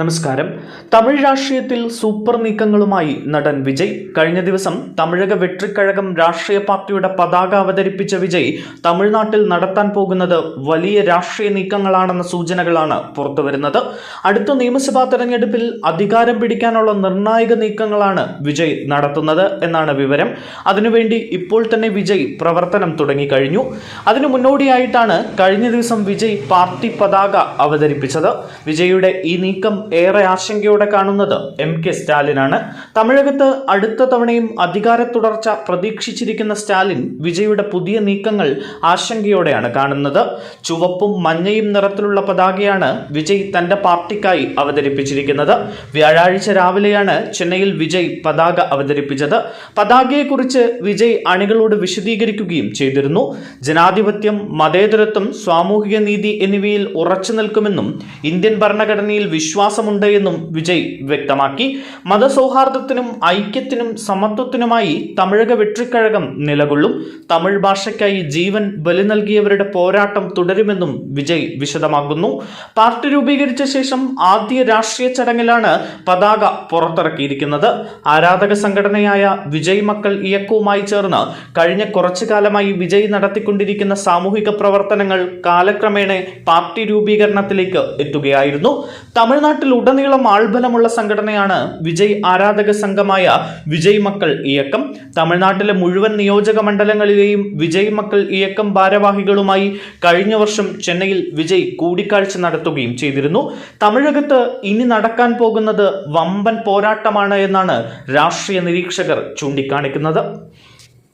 നമസ്കാരം. തമിഴ് രാഷ്ട്രീയത്തിൽ സൂപ്പർ നീക്കങ്ങളുമായി നടൻ വിജയ്. കഴിഞ്ഞ ദിവസം തമിഴക വെട്രിക്കഴകം രാഷ്ട്രീയ പാർട്ടിയുടെ പതാക അവതരിപ്പിച്ച വിജയ് തമിഴ്നാട്ടിൽ നടത്താൻ പോകുന്നത് വലിയ രാഷ്ട്രീയ നീക്കങ്ങളാണെന്ന സൂചനകളാണ് പുറത്തുവരുന്നത്. അടുത്ത നിയമസഭാ തെരഞ്ഞെടുപ്പിൽ അധികാരം പിടിക്കാനുള്ള നിർണായക നീക്കങ്ങളാണ് വിജയ് നടത്തുന്നത് എന്നാണ് വിവരം. അതിനുവേണ്ടി ഇപ്പോൾ തന്നെ വിജയ് പ്രവർത്തനം തുടങ്ങിക്കഴിഞ്ഞു. അതിനു മുന്നോടിയായിട്ടാണ് കഴിഞ്ഞ ദിവസം വിജയ് പാർട്ടി പതാക അവതരിപ്പിച്ചത്. വിജയുടെ ഈ നീക്കം ഏറെ ആശങ്കയോടെ കാണുന്നത് എം കെ സ്റ്റാലിനാണ്. തമിഴകത്ത് അടുത്ത തവണയും അധികാര തുടർച്ച പ്രതീക്ഷിച്ചിരിക്കുന്ന സ്റ്റാലിൻ വിജയുടെ പുതിയ നീക്കങ്ങൾ ആശങ്കയോടെയാണ് കാണുന്നത്. ചുവപ്പും മഞ്ഞയും നിറത്തിലുള്ള പതാകയാണ് വിജയ് തന്റെ പാർട്ടിക്കായി അവതരിപ്പിച്ചിരിക്കുന്നത്. വ്യാഴാഴ്ച രാവിലെയാണ് ചെന്നൈയിൽ വിജയ് പതാക അവതരിപ്പിച്ചത്. പതാകയെക്കുറിച്ച് വിജയ് അണികളോട് വിശദീകരിക്കുകയും ചെയ്തിരുന്നു. ജനാധിപത്യം മതേതരത്വം സാമൂഹിക നീതി എന്നിവയിൽ ഉറച്ചു നിൽക്കുമെന്നും ഇന്ത്യൻ ഭരണഘടനയിൽ വിശ്വാസമുണ്ട് എന്നും വിജയ് വ്യക്തമാക്കി. മതസൗഹാർദ്ദത്തിനും ഐക്യത്തിനും സമത്വത്തിനുമായി തമിഴക വെട്രിക്കഴകം നിലകൊള്ളും. തമിഴ് ഭാഷയ്ക്കായി ജീവൻ ബലി നൽകിയവരുടെ പോരാട്ടം തുടരുമെന്നും വിജയ് വിശദമാകുന്നു പാർട്ടി രൂപീകരിച്ച ശേഷം ആദ്യ രാഷ്ട്രീയ ചടങ്ങിലാണ് പതാക പുറത്തിറക്കിയിരിക്കുന്നത്. ആരാധക സംഘടനയായ വിജയ് മക്കൾ ഇയക്കവുമായി ചേർന്ന് കഴിഞ്ഞ കുറച്ചു കാലമായി വിജയ് നടത്തിക്കൊണ്ടിരിക്കുന്ന സാമൂഹിക പ്രവർത്തനങ്ങൾ കാലക്രമേണ പാർട്ടി രൂപീകരണത്തിലേക്ക് എത്തുകയായിരുന്നു. തമിഴ്നാട്ടിൽ ഉടനീളം ആൾബലമുള്ള സംഘടനയാണ് വിജയ് ആരാധക സംഘമായ വിജയ് മക്കൾ ഇയക്കം. തമിഴ്നാട്ടിലെ മുഴുവൻ നിയോജക മണ്ഡലങ്ങളിലെയും വിജയ് മക്കൾ ഇയക്കം ഭാരവാഹികളുമായി കഴിഞ്ഞ വർഷം ചെന്നൈയിൽ വിജയ് കൂടിക്കാഴ്ച നടത്തുകയും ചെയ്തിരുന്നു. തമിഴകത്ത് ഇനി നടക്കാൻ പോകുന്നത് വമ്പൻ പോരാട്ടമാണ് എന്നാണ് രാഷ്ട്രീയ നിരീക്ഷകർ ചൂണ്ടിക്കാണിക്കുന്നത്.